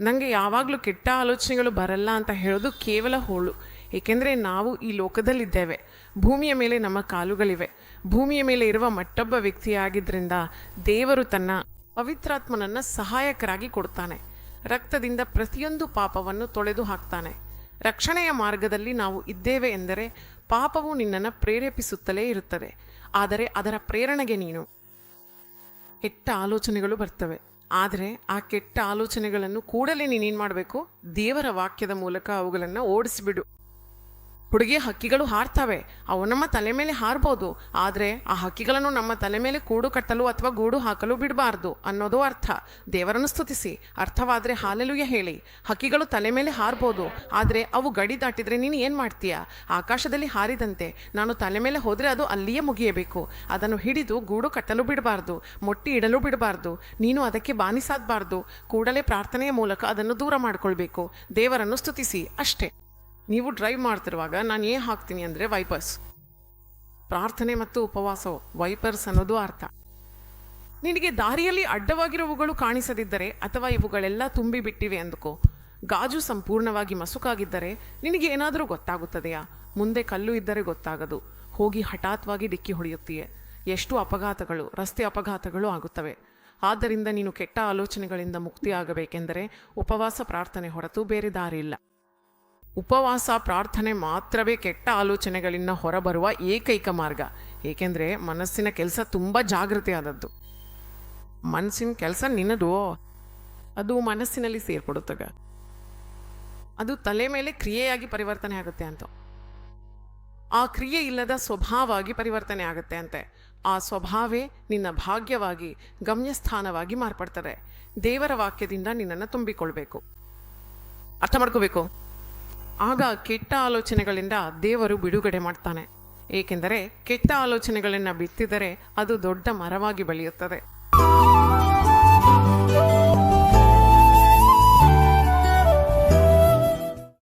ನನಗೆ ಯಾವಾಗಲೂ ಕೆಟ್ಟ ಆಲೋಚನೆಗಳು ಬರಲ್ಲ ಅಂತ ಹೇಳೋದು ಕೇವಲ ಹೋಳು. ಏಕೆಂದರೆ ನಾವು ಈ ಲೋಕದಲ್ಲಿದ್ದೇವೆ. ಭೂಮಿಯ ಮೇಲೆ ನಮ್ಮ ಕಾಲುಗಳಿವೆ. ಭೂಮಿಯ ಮೇಲೆ ಇರುವ ಮತ್ತೊಬ್ಬ ವ್ಯಕ್ತಿಯಾಗಿದ್ದರಿಂದ ದೇವರು ತನ್ನ ಪವಿತ್ರಾತ್ಮನನ್ನು ಸಹಾಯಕರಾಗಿ ಕೊಡ್ತಾನೆ. ರಕ್ತದಿಂದ ಪ್ರತಿಯೊಂದು ಪಾಪವನ್ನು ತೊಳೆದು ಹಾಕ್ತಾನೆ. ರಕ್ಷಣೆಯ ಮಾರ್ಗದಲ್ಲಿ ನಾವು ಇದ್ದೇವೆ ಎಂದರೆ ಪಾಪವು ನಿನ್ನನ್ನು ಪ್ರೇರೇಪಿಸುತ್ತಲೇ ಇರುತ್ತದೆ. ಆದರೆ ಅದರ ಪ್ರೇರಣೆಗೆ ನೀನು ಕೆಟ್ಟ ಆಲೋಚನೆಗಳು ಬರ್ತವೆ. ಆದರೆ ಆ ಕೆಟ್ಟ ಆಲೋಚನೆಗಳನ್ನು ಕೂಡಲೇ ನೀನೇನು ಮಾಡಬೇಕು? ದೇವರ ವಾಕ್ಯದ ಮೂಲಕ ಅವುಗಳನ್ನು ಓಡಿಸಿಬಿಡು. ಹುಡುಗಿ ಹಕ್ಕಿಗಳು ಹಾರ್ತವೆ, ಅವು ನಮ್ಮ ತಲೆ ಮೇಲೆ ಹಾರ್ಬೋದು. ಆದರೆ ಆ ಹಕ್ಕಿಗಳನ್ನು ನಮ್ಮ ತಲೆ ಮೇಲೆ ಕೂಡು ಕಟ್ಟಲು ಅಥವಾ ಗೂಡು ಹಾಕಲು ಬಿಡಬಾರ್ದು ಅನ್ನೋದು ಅರ್ಥ. ದೇವರನ್ನು ಸ್ತುತಿಸಿ, ಅರ್ಥವಾದರೆ ಹಾಲೆಲುಯ ಹೇಳಿ. ಹಕ್ಕಿಗಳು ತಲೆ ಮೇಲೆ ಹಾರ್ಬೋದು, ಆದರೆ ಅವು ಗಡಿ ದಾಟಿದರೆ ನೀನು ಏನು ಮಾಡ್ತೀಯಾ? ಆಕಾಶದಲ್ಲಿ ಹಾರಿದಂತೆ ನಾನು ತಲೆ ಮೇಲೆ ಹೋದರೆ ಅದು ಅಲ್ಲಿಯೇ ಮುಗಿಯಬೇಕು. ಅದನ್ನು ಹಿಡಿದು ಗೂಡು ಕಟ್ಟಲು ಬಿಡಬಾರ್ದು, ಮೊಟ್ಟಿ ಇಡಲು ಬಿಡಬಾರ್ದು, ನೀನು ಅದಕ್ಕೆ ಬಾನಿಸಾದಬಾರ್ದು. ಕೂಡಲೇ ಪ್ರಾರ್ಥನೆಯ ಮೂಲಕ ಅದನ್ನು ದೂರ ಮಾಡಿಕೊಳ್ಬೇಕು. ದೇವರನ್ನು ಸ್ತುತಿಸಿ, ಅಷ್ಟೇ. ನೀವು ಡ್ರೈವ್ ಮಾಡ್ತಿರುವಾಗ ನಾನು ಏನು ಹಾಕ್ತೀನಿ ಅಂದರೆ ವೈಪರ್ಸ್ ಪ್ರಾರ್ಥನೆ ಮತ್ತು ಉಪವಾಸವು. ವೈಪರ್ಸ್ ಅನ್ನೋದು ಅರ್ಥ. ನಿನಗೆ ದಾರಿಯಲ್ಲಿ ಅಡ್ಡವಾಗಿರುವವುಗಳು ಕಾಣಿಸದಿದ್ದರೆ ಅಥವಾ ಇವುಗಳೆಲ್ಲ ತುಂಬಿ ಬಿಟ್ಟಿವೆ ಅಂದುಕೋ. ಗಾಜು ಸಂಪೂರ್ಣವಾಗಿ ಮಸುಕಾಗಿದ್ದರೆ ನಿನಗೆ ಏನಾದರೂ ಗೊತ್ತಾಗುತ್ತದೆಯಾ? ಮುಂದೆ ಕಲ್ಲು ಇದ್ದರೆ ಗೊತ್ತಾಗದು. ಹೋಗಿ ಹಠಾತ್ವಾಗಿ ಡಿಕ್ಕಿ ಹೊಡೆಯುತ್ತೀಯೆ. ಎಷ್ಟು ಅಪಘಾತಗಳು, ರಸ್ತೆ ಅಪಘಾತಗಳು ಆಗುತ್ತವೆ. ಆದ್ದರಿಂದ ನೀನು ಕೆಟ್ಟ ಆಲೋಚನೆಗಳಿಂದ ಮುಕ್ತಿಯಾಗಬೇಕೆಂದರೆ ಉಪವಾಸ ಪ್ರಾರ್ಥನೆ ಹೊರತು ಬೇರೆ ದಾರಿ ಇಲ್ಲ ಉಪವಾಸ, ಪ್ರಾರ್ಥನೆ ಮಾತ್ರವೇ ಕೆಟ್ಟ ಆಲೋಚನೆಗಳಿಂದ ಹೊರಬರುವ ಏಕೈಕ ಮಾರ್ಗ. ಏಕೆಂದರೆ ಮನಸ್ಸಿನ ಕೆಲಸ ತುಂಬ ಜಾಗೃತಿ ಆದದ್ದು ಮನಸ್ಸಿನ ಕೆಲಸ ನಿನ್ನದು ಅದು ಮನಸ್ಸಿನಲ್ಲಿ ಸೇರ್ಪಡುತ್ತಾಗ ಅದು ತಲೆ ಮೇಲೆ ಕ್ರಿಯೆಯಾಗಿ ಪರಿವರ್ತನೆ ಆಗುತ್ತೆ ಅಂತ. ಆ ಕ್ರಿಯೆ ಇಲ್ಲದ ಸ್ವಭಾವವಾಗಿ ಪರಿವರ್ತನೆ ಆಗುತ್ತೆ ಅಂತೆ. ಆ ಸ್ವಭಾವೇ ನಿನ್ನ ಭಾಗ್ಯವಾಗಿ, ಗಮ್ಯಸ್ಥಾನವಾಗಿ ಮಾರ್ಪಡ್ತದೆ. ದೇವರ ವಾಕ್ಯದಿಂದ ನಿನ್ನನ್ನು ತುಂಬಿಕೊಳ್ಬೇಕು. ಅರ್ಥ ಮಾಡ್ಕೋಬೇಕು? ಆಗ ಕೆಟ್ಟ ಆಲೋಚನೆಗಳಿಂದ ದೇವರು ಬಿಡುಗಡೆ ಮಾಡ್ತಾನೆ. ಏಕೆಂದರೆ ಕೆಟ್ಟ ಆಲೋಚನೆಗಳನ್ನು ಬಿತ್ತಿದರೆ ಅದು ದೊಡ್ಡ ಮರವಾಗಿ ಬೆಳೆಯುತ್ತದೆ.